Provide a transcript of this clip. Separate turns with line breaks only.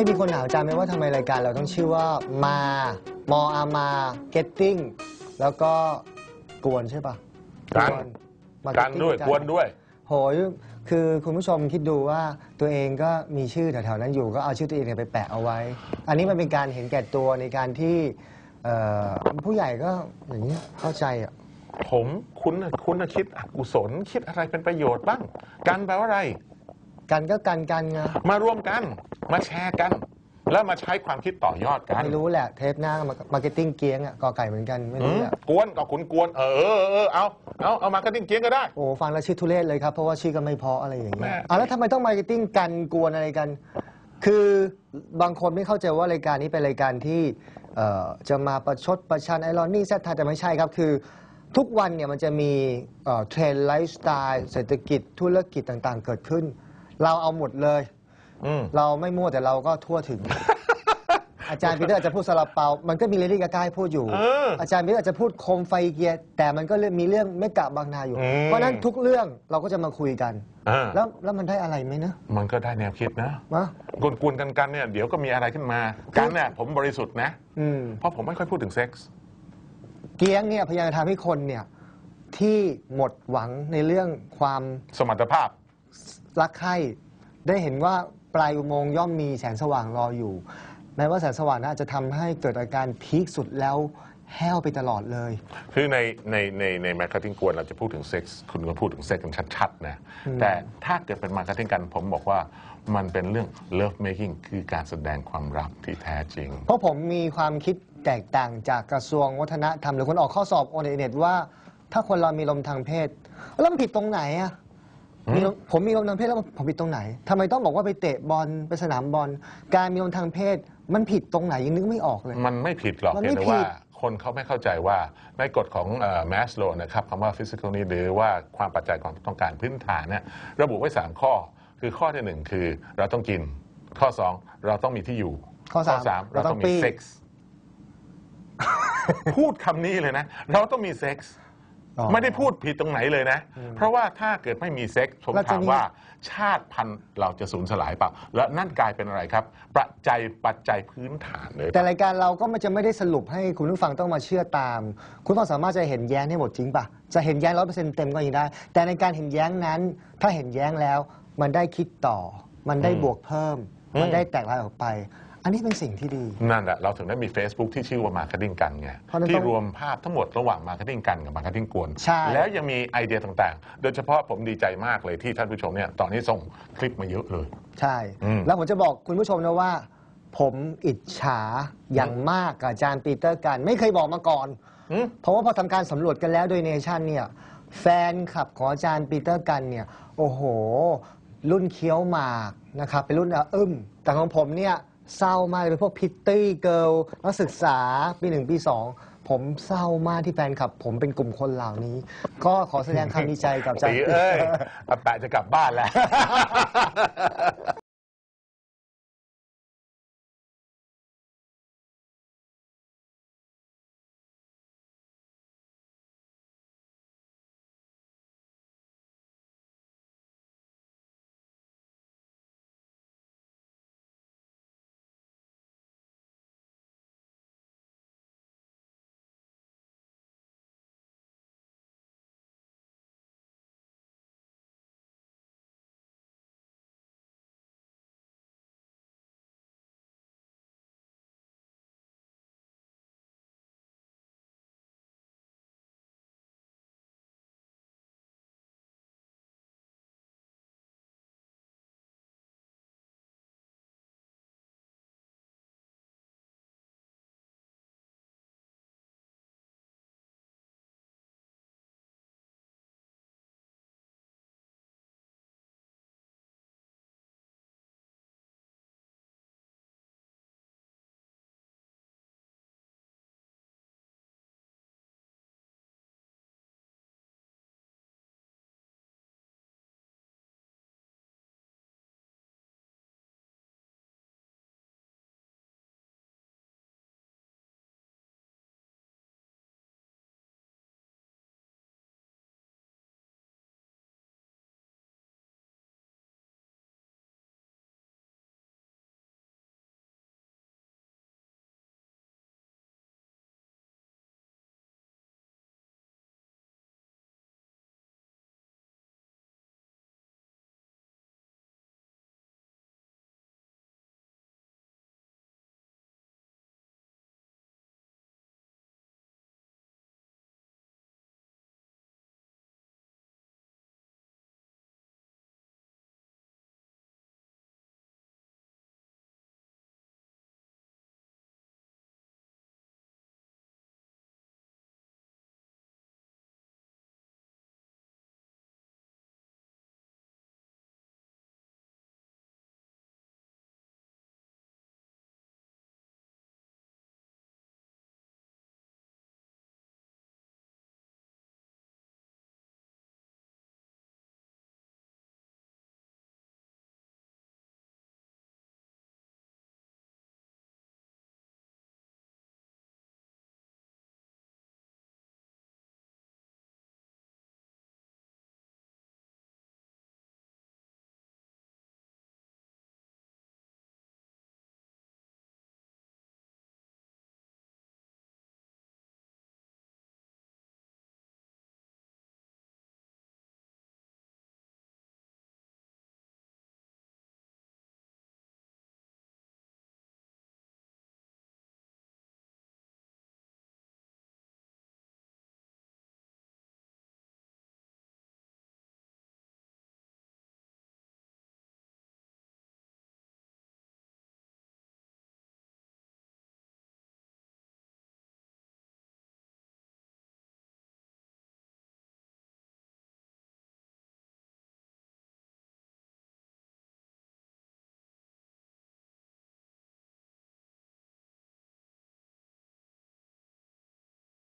ยมีคนถามอาจารย์ไหมว่าทำไมรายการเราต้องชื่อว่ามา มออามา getting แล้วก็กวนใช่ปะ
กัน
มา
กันด้วยกวนด้วย
โหยคือคุณผู้ชมคิดดูว่าตัวเองก็มีชื่อแถวๆนั้นอยู่ก็เอาชื่อตัวเองเนี่ยไปแปะเอาไว้ อันนี้มันเป็นการเห็นแก่ตัวในการที่เอ่อผู้ใหญ่ก็อย่างนี้เข้าใจอะ
ผมคุณน่ะคุณน่ะคิดอกุศลคิดอะไรเป็นประโยชน์บ้าง กันแปลว่าอะไร
กันก็กันกันไง
มารวมกัน มาแชร์กัน แล้วมาใช้ความคิดต่อยอดกัน
ไม่รู้แหละ เทปหน้ามาร์เก็ตติ้งเกียงอะกอไก่เหมือนกันไม่
อื
รู้
ม
แหละ
กวนกับขุนกวน เออเออเออเอาเอาเอามาร์เก็ตติ้งเกียงก็ได้
โอ้ฟังแล้วชื่อทุเรศเลยครับ เพราะว่าชื่อก็ไม่เพออะไรอย่างเงี้ย
แม่
อะแล้วทำไมต้องมาร์เก็ตติ้งกันกวนอะไรกัน คือบางคนไม่เข้าใจว่ารายการนี้เป็นรายการที่เอ่อจะมาประชดประชันไอรอนนี่แซดทาแต่ไม่ใช่ครับคือทุกวันเนี่ยมันจะมีเอ่อเทรนด์ไลฟ์สไตล์เศรษฐกิจธุรกิจต่างๆ เกิดขึ้น เราเอาหมดเลย
อืม
เราไม่มั่วแต่เราก็ทั่วถึง อาจารย์ปีเตอร์อาจจะพูดซาลาเปา มันก็มีเลดี้กาก้าให้พูดอยู่
เออ
อาจารย์ปีเตอร์อาจจะพูดโคมไฟเกียร์แต่มันก็เรื่องมีเรื่องไม่กะบางนาอยู่
อืม
เพราะฉะนั้นทุกเรื่องเราก็จะมาคุยกัน
อ่า
แล้วแล้วมันได้อะไรไหมนะ
มันก็ได้แนวคิดนะ
มะ
กวนกวนกันกันเนี่ยเดี๋ยวก็มีอะไรขึ้นมากันเนี่ยผมบริสุทธิ์นะ
อืม
เพราะผมไม่ค่อยพูดถึงเซ็กส์
เกียงเนี่ยพยายามจะทำให้คนเนี่ยที่หมดหวังในเรื่องความ
สมรรถภาพ
รักใคร่ได้เห็นว่าปลายอุโมงค์ย่อมมีแสงสว่างรออยู่ แม้ว่าแสงสว่างน่าจะทำให้เกิดอาการพีคสุดแล้วแห้วไปตลอดเลย
คือในในในในมาร์เก็ตติ้งกวนเราจะพูดถึงเซ็กส์คุณก็พูดถึงเซ็กส์กันชัดๆนะแต่ถ้าเกิดเป็นมาร์เก็ตติ้งกันผมบอกว่ามันเป็นเรื่อง love making คือการแสดงความรักที่แท้จริง
เพราะผมมีความคิดแตกต่างจากกระทรวงวัฒนธรรมหรือคนออกข้อสอบโอเน็ตว่า ถ้าคนเรามีลมทางเพศ แล้วมันผิดตรงไหนอะ มีลมผมมีลมทางเพศแล้วผมผิดตรงไหนทำไมต้องบอกว่าไปเตะบอลไปสนามบอล การมีลมทางเพศมันผิดตรงไหนยังนึกไม่ออกเลย
มันไม่ผิดหรอก
มัน
เพีย
ไม่
งแต่ว่า
ผิด
คนเขาไม่เข้าใจว่าในกฎของแมสโลนะครับคำว่า physical need หรือว่าความปัจจัยของต้องการพื้นฐานเนี่ยระบุไว้ 3 ข้อ คือข้อที่หนึ่งคือเราต้องกิน ข้อ 2 เราต้องมีที่อยู่
ข้อสาม
เราต้องมี
เราต้องปี้
เซ็กส์พูดคำนี้เลยนะ เราต้องมีเซ็กส์
อ๋อ
ไม่ได้พูดผิดตรงไหนเลยนะ เพราะว่าถ้าเกิดไม่มีเซ็กส์ผม
แล้วจะ
ถาม
มี
ว่าชาติพันธุ์เราจะสูญสลายเปล่า และนั่นกลายเป็นอะไรครับ ปัจจัยปัจจัยพื้นฐานเลย
แต่รายการเราก็มันจะไม่ได้สรุปให้คุณผู้ฟังต้องมาเชื่อตาม คุณผู้ฟังสามารถจะเห็นแย้งให้หมดจริงปะจะเห็นแย้งร้อยเปอร์เซ็นต์เต็มก็ยังได้ แต่ในการเห็นแย้งนั้น ถ้าเห็นแย้งแล้ว มันได้คิดต่อ มันได้บวกเพิ่ม มันได้แตกลายออกไป อันนี้เป็นสิ่งที่ดี
นั่นแหละเราถึงได้มี Facebook ที่ชื่อว่า Marketing กันไง
เพราะฉะนั้น
ที่
ต้อง
รวมภาพทั้งหมดระหว่าง Marketing กันกับ Marketing กวน
ใช่
แล้วยังมีไอเดียต่างๆ โดยเฉพาะผมดีใจมากเลยที่ท่านผู้ชมเนี่ยตอนนี้ส่งคลิปมาเยอะเลย
ใช่
อืม
แล้วผมจะบอกคุณผู้ชมนะว่า ผมอิจฉาอย่างมากกับอาจารย์ปีเตอร์กันไม่เคยบอกมาก่อน
อืม
เพราะว่าพอทำการสำรวจกันแล้วโดยเนชั่นเนี่ยแฟนคลับของอาจารย์ปีเตอร์กันเนี่ยโอ้โห รุ่นเคี้ยวหมากนะครับเป็นรุ่นอาอึ้มแต่ของผมเนี่ย เศร้ามากเลยเป็นพวกพิตตี้เกิลนักศึกษาปีหนึ่งปีสองผมเศร้ามากที่แฟนคลับ ผมเป็นกลุ่มคนเหล่านี้ ก็ขอแสดงความดีใจกับอาจาร
ตี
ย์
เอ้ยอาแปะจะกลับบ้านแล้ว